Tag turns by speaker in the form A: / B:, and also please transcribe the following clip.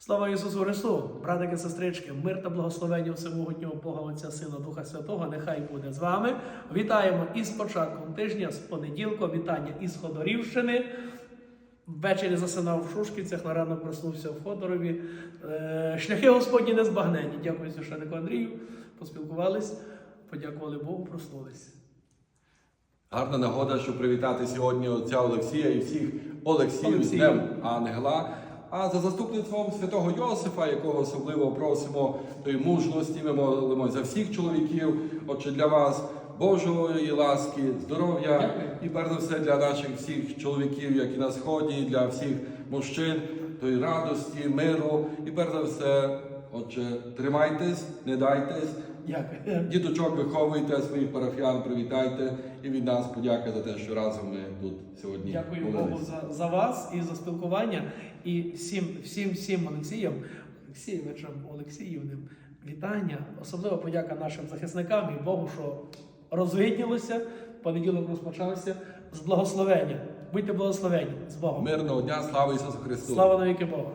A: Слава Ісусу Христу, братики, сестрички, мир та благословення всемогутнього Бога Отця, Сина, Духа Святого, нехай буде з вами. Вітаємо із початком тижня, з понеділка, вітання із Ходорівщини. Ввечері засинав в Шушківцях, на ранок проснувся в Ходорові. Е, Шляхи Господні не збагнені. Дякую священнику Андрію. Поспілкувались, подякували Богу, проснулись.
B: Гарна нагода, щоб привітати сьогодні отця Олексія і всіх Олексіїв з Днем Ангела. А за заступництвом святого Йосифа, якого особливо просимо тої мужності, ми молимо за всіх чоловіків. Отже, для вас Божої ласки, здоров'я і перш за все для наших всіх чоловіків, які на сході, для всіх мужчин, тої радості, миру. І перш за все, отже, тримайтесь, не дайтесь.
A: Дякую.
B: Діточок виховуйте своїх парафіян, привітайте і від нас подяка за те, що разом ми тут сьогодні.
A: Дякую. Богу за, за вас і за спілкування. І всім, всім, всім Олексіям, Олексійовичам, Олексіївним вітання. Особливо подяка нашим захисникам і Богу, що розвиднілося. Понеділок розпочався з благословення. Будьте благословені з Богом.
B: Мирного дня, слава Ісусу Христу!
A: Слава навіки Богу!